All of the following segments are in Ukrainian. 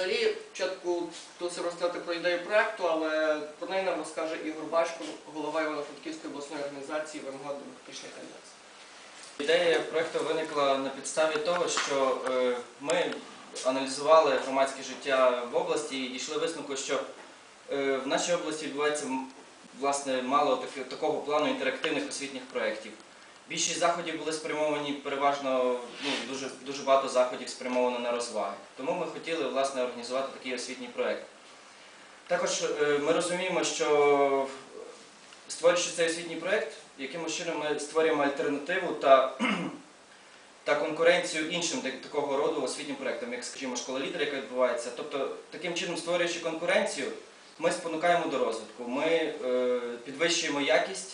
Взагалі, спочатку хотілося розказати про ідею проекту, але про неї нам розкаже Ігор Бачко, голова Івано-Франківської обласної організації вимога демократичних кандидатів. Ідея проекту виникла на підставі того, що е, ми аналізували громадське життя в області і дійшли висновку, що е, в нашій області відбувається власне мало такого плану інтерактивних освітніх проєктів. Більшість заходів були спрямовані переважно, ну, дуже, дуже багато заходів спрямовано на розваги. Тому ми хотіли власне організувати такий освітній проєкт. Також е, ми розуміємо, що створюючи цей освітній проєкт, якимось чином ми створюємо альтернативу та, та конкуренцію іншим такого роду освітнім проєктам, як, скажімо, школа лідера, яка відбувається. Тобто, таким чином, створюючи конкуренцію, ми спонукаємо до розвитку, ми е, підвищуємо якість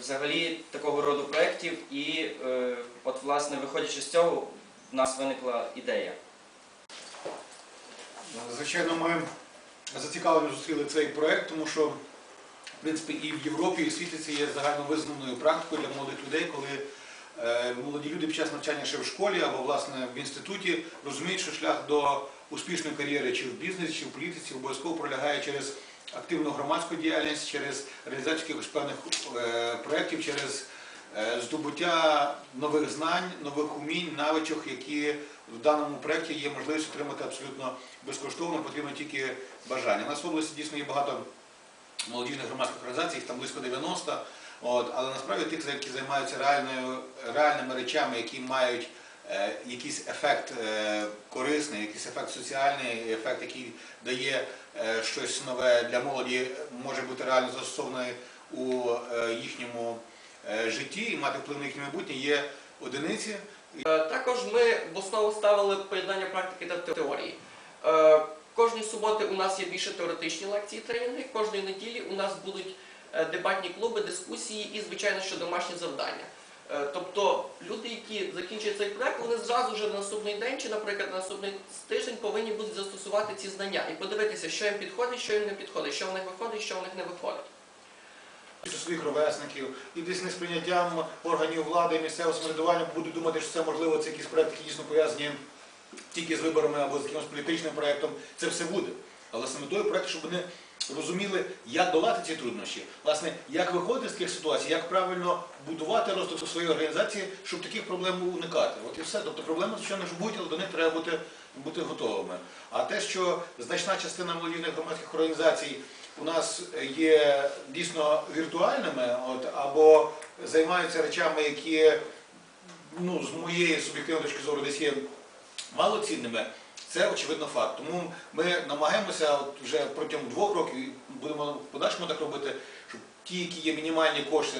взагалі такого роду проєктів, і е, от, власне, виходячи з цього, в нас виникла ідея. Звичайно, ми зацікавлено зустріли цей проект, тому що в принципі і в Європі, і в світі це є загально визнаною практикою для молодих людей, коли е, молоді люди під час навчання ще в школі або власне в інституті розуміють, що шлях до успішної кар'єри чи в бізнесі, чи в політиці обов'язково пролягає через активну громадську діяльність, через реалізацію якихось певних е, проєктів, через е, здобуття нових знань, нових умінь, навичок, які в даному проєкті є можливість отримати абсолютно безкоштовно, потрібно тільки бажання. У нас в області дійсно є багато молодіжних громадських організацій, їх там близько 90, от, але насправді тих, які займаються реальними речами, які мають якийсь ефект е, корисний, якийсь ефект соціальний, ефект, який дає е, щось нове для молоді, може бути реально застосований у е, їхньому е, житті і мати вплив на їхнє майбутнє, є одиниці. Е, Також ми в основу ставили поєднання практики та теорії. Е, Кожної суботи у нас є більше теоретичні лекції тренінги, кожної неділі у нас будуть е, дебатні клуби, дискусії і, звичайно, що домашні завдання. Е, Тобто люди, які закінчують цей проект, вони зразу вже на наступний день чи, наприклад, на наступний тиждень повинні будуть застосувати ці знання і подивитися, що їм підходить, що їм не підходить, що в них виходить, що в них не виходить. своїх ровесників і десь несприйняттям органів влади місцевого самоврядування будуть думати, що це можливо це якісь проекти, які дійсно пов'язані тільки з виборами або з якимось політичним проектом. Це все буде. Але саме той проект, щоб вони розуміли, як долати ці труднощі, власне, як виходити з таких ситуацій, як правильно будувати розвиток своєї організації, щоб таких проблем уникати. От і все. Тобто проблеми, звичайно, ж будуть, але до них треба бути, бути готовими. А те, що значна частина молодіжних громадських організацій у нас є дійсно віртуальними, от, або займаються речами, які ну, з моєї суб'єктивної точки зору десь є малоцінними, це очевидно факт. Тому ми намагаємося от вже протягом двох років будемо в подальшому так робити, щоб ті, які є мінімальні кошти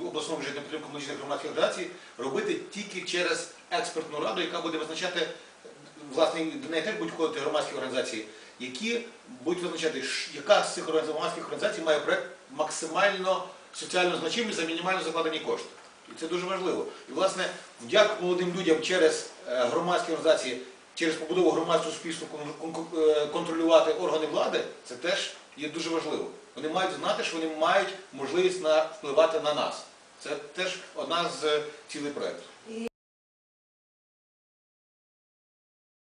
обласному бюджеті на підтримку молодіжних громадських організацій, робити тільки через експертну раду, яка буде визначати, власне, до неї теж будуть входити громадські організації, які будуть визначати, яка з цих громадських організацій має проект максимально соціально значимий за мінімально закладені кошти. І це дуже важливо. І, власне, вдяк молодим людям через е, громадські організації, через побудову громадського суспільства е, контролювати органи влади, це теж є дуже важливо. Вони мають знати, що вони мають можливість впливати на нас. Це теж одна з цілей проєкту.